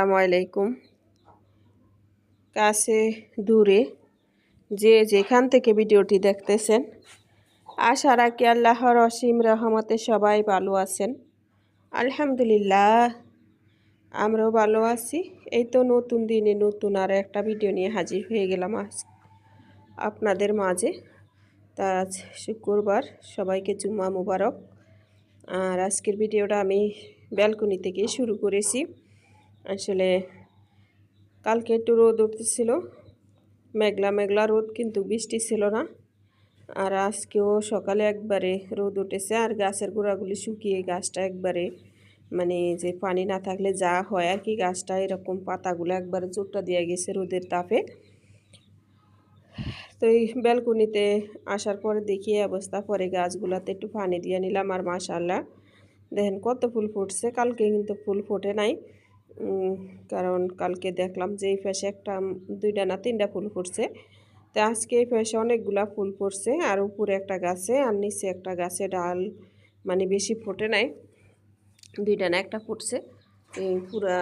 আসসালামু আলাইকুম। কাছে দূরে যে যেখান থেকে ভিডিওটি দেখতেছেন, আশা রাখি আল্লাহর অসীম রহমতে সবাই ভালো আছেন। আলহামদুলিল্লাহ, আমরাও ভালো আছি। এই তো নতুন দিনে নতুন আর একটা ভিডিও নিয়ে হাজির হয়ে গেলাম আজ আপনাদের মাঝে। তা আজ শুক্রবার, সবাইকে জুম্মা মুবারক। আর আজকের ভিডিওটা আমি ব্যালকনি থেকে শুরু করেছি। আসলে কালকে একটু রোদ উঠতেছিল। মেঘলা মেঘলা রোদ কিন্তু বৃষ্টি ছিল না। আর আজকেও সকালে একবারে রোদ উঠেছে আর গাছের গোড়াগুলি শুকিয়ে গাছটা একবারে মানে যে পানি না থাকলে যা হয় আর কি, গাছটা এরকম পাতাগুলো একবারে জোরটা দিয়ে গেছে রোদের তাপে। তো এই ব্যালকনিতে আসার পরে দেখি অবস্থা, পরে গাছগুলাতে একটু পানি দিয়ে নিলাম আর মাশাল্লাহ দেখেন কত ফুল ফুটছে, কালকে কিন্তু ফুল ফোটে নাই। কারণ কালকে দেখলাম যে এই পাশে একটা দুইটা না তিনটা ফুল ফুটছে। তো আজকে এই পাশে অনেকগুলা ফুল ফুটছে আর উপরে একটা গাছে আর নিচে একটা গাছে ডাল মানে বেশি ফোটে নাই। দুইটা না একটা ফুটছে। এই পুরা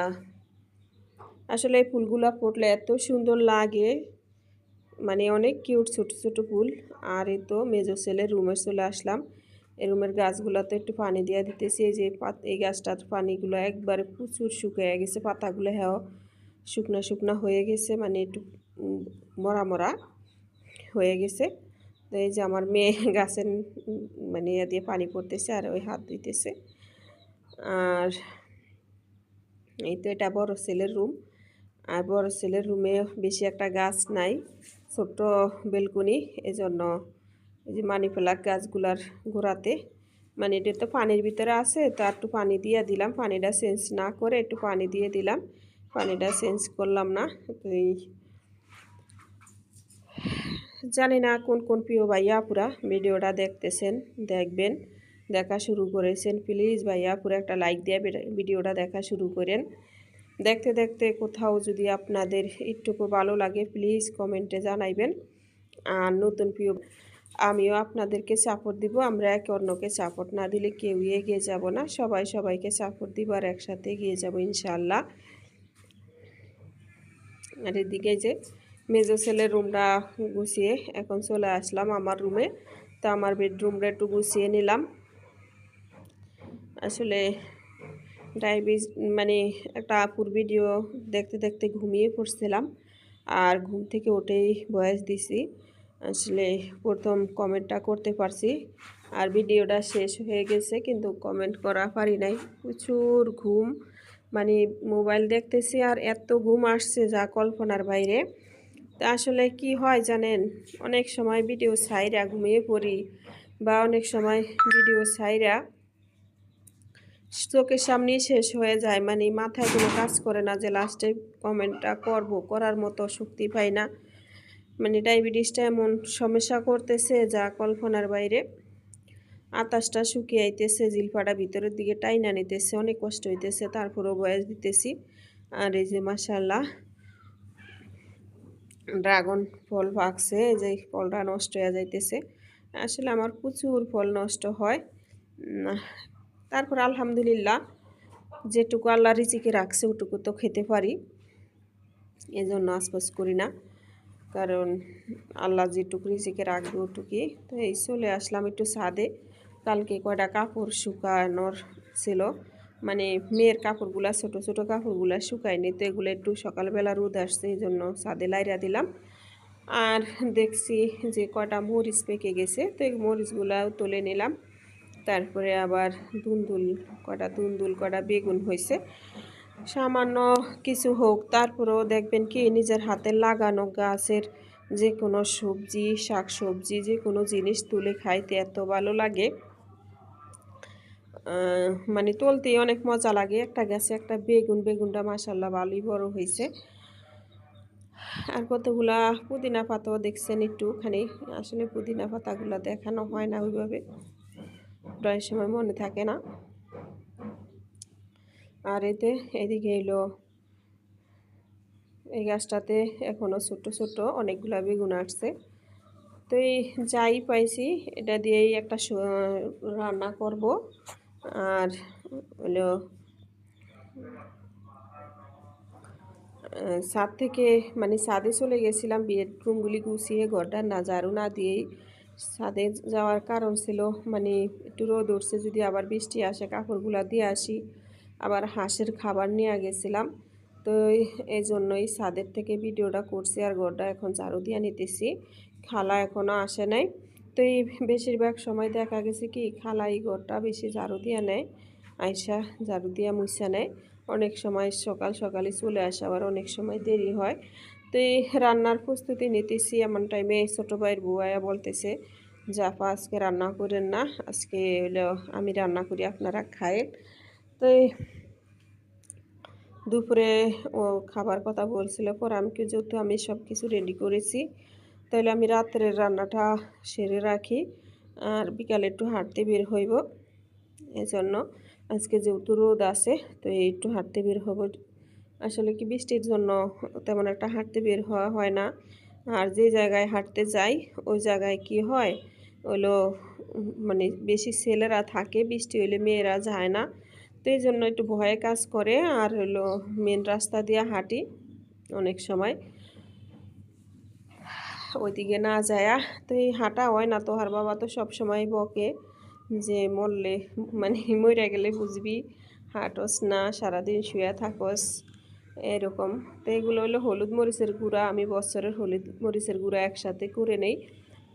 আসলে এই ফুলগুলা ফুটলে এত সুন্দর লাগে। মানে অনেক কিউট ছোটো ছোটো ফুল। আর এই তো মেজো ছেলের রুমে চলে আসলাম। এই রুমের গাছগুলোতে একটু পানি দিয়ে দিতেছি। এই যে এই গাছটার পানিগুলো একবারে প্রচুর শুকিয়ে গেছে, পাতাগুলো হ্যাঁ শুকনা শুকনা হয়ে গেছে মানে একটু মরা মরা হয়ে গেছে। তো এই যে আমার মেয়ে গাছের মানে ইয়ে দিয়ে পানি পড়তেছে আর ওই হাত দিতেছে আর এই তো এটা বড় ছেলের রুম। আর বড় ছেলের রুমে বেশি একটা গাছ নাই, ছোট্ট বেলকুনি, এজন্য এই যে মানি প্লাক গাছগুলার গোড়াতে মানে এটা তো পানির ভিতরে আছে, তো একটু পানি দিয়ে দিলাম। পানিটা চেঞ্জ না করে একটু পানি দিয়ে দিলাম। পানিটা চেঞ্জ করলাম না। জানি না কোন কোন প্রিয় ভাইয়া পুরা ভিডিওটা দেখতেছেন, দেখবেন, দেখা শুরু করেছেন। প্লিজ ভাইয়া পুরো একটা লাইক দিয়ে ভিডিওটা দেখা শুরু করেন। দেখতে দেখতে কোথাও যদি আপনাদের একটুকু ভালো লাগে প্লিজ কমেন্টে জানাইবেন। আর নতুন প্রিয় আমিও আপনাদেরকে সাপোর্ট দিব, আমরা একে অন্যকে সাপোর্ট না দিলে কেউই এগিয়ে যাব না। সবাই সবাইকে সাপোর্ট দিব আর একসাথে এগিয়ে যাব ইনশাল্লাহ আর এদিকে যে মেজো ছেলের রুমটা গুছিয়ে এখন চলে আসলাম আমার রুমে তো আমার বেডরুমটা একটু গুছিয়ে নিলাম। আসলে ডায়াবেটিস মানে একটা আপুর ভিডিও দেখতে দেখতে ঘুমিয়ে পড়ছিলাম। আর ঘুম থেকে উঠেই বয়স দিছি। আসলে প্রথম কমেন্টটা করতে পারছি। আর ভিডিওটা শেষ হয়ে গেছে, কিন্তু কমেন্ট করা পারি নাই। প্রচুর ঘুম। মানে মোবাইল দেখতেছি আর এত ঘুম আসছে যা কল্পনার বাইরে। তা আসলে কি হয় জানেন? অনেক সময় ভিডিও সাইরা ঘুমিয়ে পড়ি বা অনেক সময় ভিডিও সাইরা চোখের সামনেই শেষ হয়ে যায়। মানে মাথায় কোনো কাজ করে না যে লাস্টে কমেন্টটা করব। করার মতো শক্তি পাই না। মানে ডায়াবেটিসটা এমন সমস্যা করতেছে যা কল্পনার বাইরে আতাসটা শুকিয়ে আইতেছে, জিলফাটা ভিতরের দিকে টাইনা নিতেছে, অনেক কষ্ট হইতেছে, তারপরেও বয়স দিতেছি। আর এই যে মাসাল্লাহ ড্রাগন ফল পাকছে যে ফলটা নষ্ট হয়ে যাইতেছে। আসলে আমার প্রচুর ফল নষ্ট হয়। তারপর আলহামদুলিল্লাহ, যেটুকু আল্লাহ রিচিকে রাখছে, ওটুকু তো খেতে পারি। এজন্য আশপাশ করি না। কারণ আল্লাহ যেটুকু রিচিকে রাখবে ওটুকি তো এই চলে আসলাম একটু ছাদে। কালকে কয়টা কাপড় শুকানোর ছিল? মানে মেয়ের কাপড়গুলা, ছোট ছোট কাপড়গুলা শুকায়নি। তো এগুলো একটু সকালবেলা রোদ আসছে, এই জন্য ছাদে লাইরা দিলাম। আর দেখছি যে কয়টা মরিচ পেকে গেছে। তো এই মরিচগুলাও তুলে নিলাম। তারপরে আবার দুন্দুল কটা দুন্দুল কটা বেগুন হয়েছে। সামান্য কিছু হোক, তারপরেও দেখবেন কি নিজের হাতে লাগানো গাছের যে কোনো সবজি শাক সবজি যে কোনো জিনিস তুলে খাইতে এত ভালো লাগে। মানে তুলতেই অনেক মজা লাগে। একটা গাছে একটা বেগুন, বেগুনটা মাসাল্লাহ ভালোই বড় হয়েছে। আর কতগুলা পুদিনা পাতাও দেখছেন একটুখানি। আসলে পুদিনা পাতাগুলো দেখানো হয় না ওইভাবে। প্রায় সময় মনে থাকে না। আর এতে এদিকে এলো, এই গাছটাতে এখনও ছোট্ট ছোট্ট অনেকগুলা বেগুন আসছে। তো এই যাই পাইছি, এটা দিয়েই একটা রান্না করব। আর হলো ছাদ থেকে মানে ছাদে চলে গেছিলাম, বেডরুমগুলি গুছিয়ে ঘরটা না ঝাড়ু না দিয়েই। ছাদে যাওয়ার কারণ ছিল মানে একটু রোদ উঠছে, যদি আবার বৃষ্টি আসে, কাপড়গুলা দিয়ে আসি। আবার হাঁসের খাবার নিয়ে গেছিলাম। তো এই- জন্যই ছাদের থেকে ভিডিওটা করছি আর ঘরটা এখন ঝাড়ু দিয়ে নিতেছি। খালা এখনও আসে নাই। তো এই বেশিরভাগ সময় দেখা গেছে কি, খালা এই ঘরটা বেশি ঝাড়ু দিয়ে নেয় আয়সা ঝাড়ু দিয়া মুছা নেয়। অনেক সময় সকাল সকালে চলে আসে, আবার অনেক সময় দেরি হয়। তো এই রান্নার প্রস্তুতি নিতেছি। এমন টাইমে ছোটো ভাইয়ের বুয়াইয়া বলতেছে, জাফা, আজকে রান্না করেন না, আজকে হলো আমি রান্না করি, আপনারা খায়েন। তো দুপুরে ও খাবার কথা বলছিল। পর আমি যেহেতু আমি সব কিছু রেডি করেছি তাহলে আমি রাত্রের রান্নাটা সেরে রাখি আর বিকালে একটু হাঁটতে বের হইব। এজন্য আজকে যেহেতু রোদ আছে তো একটু হাঁটতে বের হব। আসলে কি বৃষ্টির জন্য তেমন একটা হাঁটতে বের হওয়া হয় না। আর যে জায়গায় হাঁটতে যাই, ওই জায়গায় কি হয়? হলো মানে বেশি ছেলেরা থাকে, বৃষ্টি হইলে মেয়েরা যায় না। তো এই জন্য একটু ভয়ে কাজ করে আর হলো মেন রাস্তা দিয়ে হাঁটি অনেক সময়। ওইদিকে না যায়া তো এই হাঁটা হয় না তো তোহার বাবা তো সব সময় বকে যে মরলে মানে মরে গেলে বুঝবি, হাঁটস না, সারাদিন শুয়ে থাকস, এরকম। তো এগুলো হলো হলুদ মরিচের গুঁড়া, আমি বছরের হলুদ মরিচের গুঁড়া একসাথে করে নেই।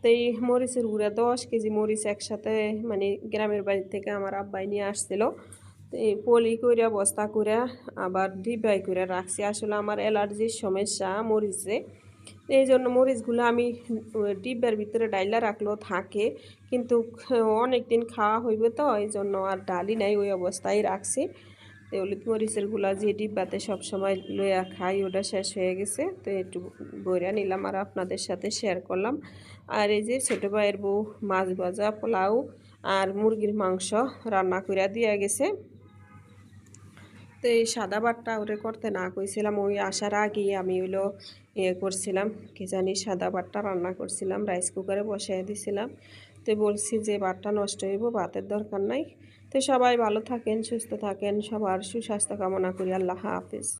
তো এই মরিচের গুঁড়া দশ কেজি মরিচ একসাথে মানে গ্রামের বাড়ি থেকে আমার আব্বাই নিয়ে আসছিল। এই পলি কইরা, বস্তা করে আবার ডিবাই করে রাখছি। আসলে আমার অ্যালার্জির সমস্যা, মরিচে। এই জন্য মরিচগুলো আমি ডিব্বার ভিতরে ডাইলা রাখলেও থাকে। কিন্তু অনেক দিন খাওয়া হইবে তো, এই জন্য আর ডালি নাই, ওই অবস্থায় রাখছি। তো হলুদ মরিচেরগুলা যে ডিব্বাতে সবসময় লইয়া খাই, ওটা শেষ হয়ে গেছে। তো একটু বইরা নিলাম আর আপনাদের সাথে শেয়ার করলাম। আর এই যে ছোটো ভাইয়ের বউ, মাছ ভাজা, পোলাও আর মুরগির মাংস রান্না কইরা দিয়া গেছে। তো এই সাদা বাটটা ওরে করতে না কইছিলাম, ওই আসার আগেই আমি হইল ইয়ে করছিলাম, কি জানি সাদা বাটটা রান্না করছিলাম, রাইস কুকারে বসাই দিছিলাম। তো বলছি যে বাটটা নষ্ট হইব, ভাতের দরকার নাই। তো সবাই ভালো থাকেন, সুস্থ থাকেন, সবার সুস্বাস্থ্য কামনা করি, আল্লাহ হাফিজ।